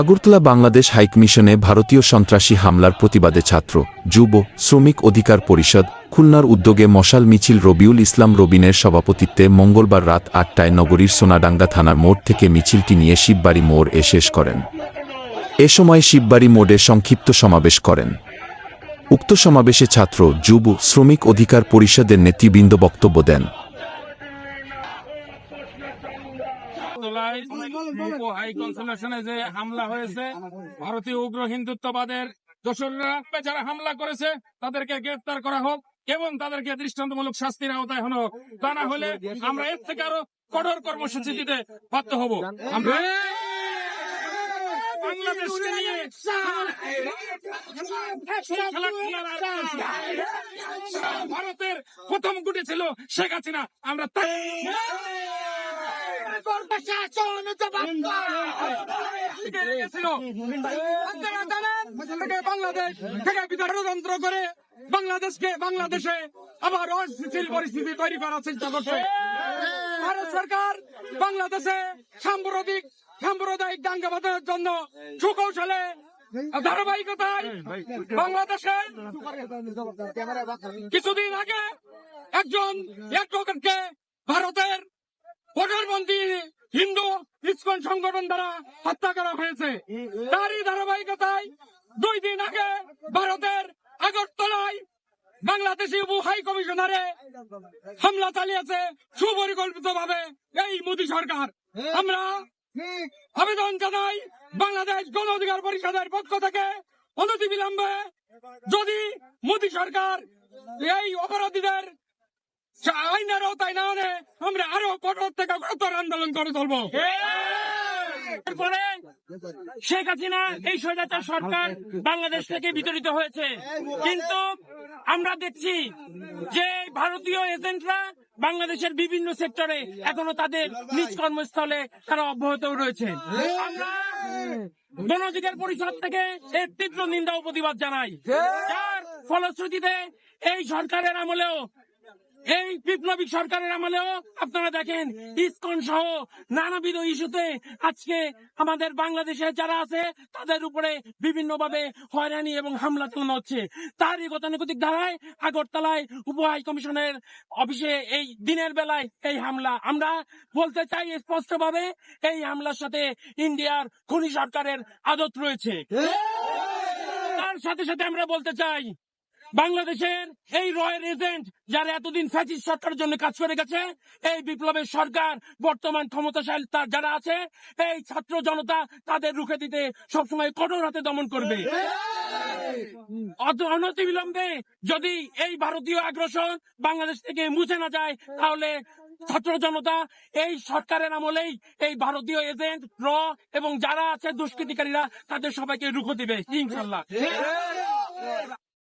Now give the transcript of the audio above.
আগরতলা বাংলাদেশ হাইকমিশনে ভারতীয় সন্ত্রাসী হামলার প্রতিবাদে ছাত্র, যুব, শ্রমিক অধিকার পরিষদ, খুলনার উদ্যোগে মশাল মিছিল রবিউল ইসলাম রবিনের সভাপতিত্বে মঙ্গলবার রাত আটটায় নগরীর সোনাডাঙ্গা থানার মোড় থেকে মিছিলটি নিয়ে শিববাড়ি মোড় এ শেষ করেন। এ সময় শিববাড়ি মোড়ে সংক্ষিপ্ত সমাবেশ করেন। উক্ত সমাবেশে ছাত্র, যুব, শ্রমিক অধিকার পরিষদের নেতৃবৃন্দ বক্তব্য দেন। যে হামলা হয়েছে, ভারতীয় উগ্র হিন্দুত্ববাদের যারা হামলা করেছে, তাদেরকে গ্রেফতার করা হোক এবং তাদেরকে দৃষ্টান্তমূলক শাস্তির আওতায় হলো তা না হলে আমরা এর থেকে আরও কঠোর কর্মসূচি দিতে বাধ্য হব। আমরা ভারতের প্রথম গুটি ছিল শেখ হাসিনা। আমরা তাই থেকে বাংলাদেশ থেকে করে বাংলাদেশকে বাংলাদেশে আবার অস্থিতিশীল পরিস্থিতি তৈরি করার চেষ্টা করছে ভারত সরকার বাংলাদেশে সাম্প্রতিক সাম্প্রদায়িক দাঙ্গা বাঁধানোর জন্য সুকৌশলে ধারাবাহিকতায় বাংলাদেশে কিছুদিন আগে একজন অ্যাডভোকেটকে ভারতের প্রধানমন্ত্রী হিন্দু ইসকন সংগঠন দ্বারা হত্যা করা হয়েছে। তারই ধারাবাহিকতায় দুই দিন আগে ভারতের আগরতলায় বাংলাদেশি উপ হাই কমিশনারে হামলা চালিয়েছে সুপরিকল্পিত ভাবে এই মোদী সরকার। আমরা আবেদন জানাই বাংলাদেশ গণ অধিকার পরিষদের পক্ষ থেকে অনতিবিলম্বে যদি মোদী সরকার এই অপরাধীদের না আমরা আরও কঠোর থেকে কঠোর আন্দোলন করে শেখ হাসিনা এই সরকার বাংলাদেশ থেকে বিতরিত হয়েছে। কিন্তু আমরা দেখছি যে ভারতীয় এজেন্টরা বাংলাদেশের বিভিন্ন সেক্টরে এখনও তাদের নিজ কর্মস্থলে তারা অব্যাহত রয়েছে। আমরা পরিষদ থেকে এর তীব্র নিন্দা ও প্রতিবাদ জানাই। যার ফলশ্রুতিতে এই সরকারের আমলেও এই বিপ্লবী সরকারের আমলেও আপনারা দেখেন, ইসকন সহ নানাবিধ ইস্যুতে আজকে আমাদের বাংলাদেশে যারা আছে, তাদের উপরে বিভিন্নভাবে হয়রানি এবং হামলা চালানো হচ্ছে। তারই গতানুগতিক ধারায় আগরতলায় উপ হাই কমিশনের অফিসে এই দিনের বেলায় এই হামলা। আমরা বলতে চাই স্পষ্টভাবে, এই হামলার সাথে ইন্ডিয়ার খনি সরকারের আদত রয়েছে। তার সাথে সাথে আমরা বলতে চাই বাংলাদেশের এই রয়্যাল এজেন্ট যারা এতদিন ফ্যাসিস্ট সরকারের জন্য কাজ করে গেছে, এই বিপ্লবের সরকার বর্তমান ক্ষমতাশালী তার যারা আছে, এই ছাত্র জনতা তাদের রুখে দিতে সবসময় কঠোর হাতে দমন করবে। অনতিবিলম্বে যদি এই ভারতীয় আগ্রাসন বাংলাদেশ থেকে মুছে না যায়, তাহলে ছাত্র জনতা এই সরকারের আমলেই এই ভারতীয় এজেন্ট, র এবং যারা আছে দুষ্কৃতিকারীরা তাদের সবাইকে রুখে দিবে, ইনশাল্লাহ।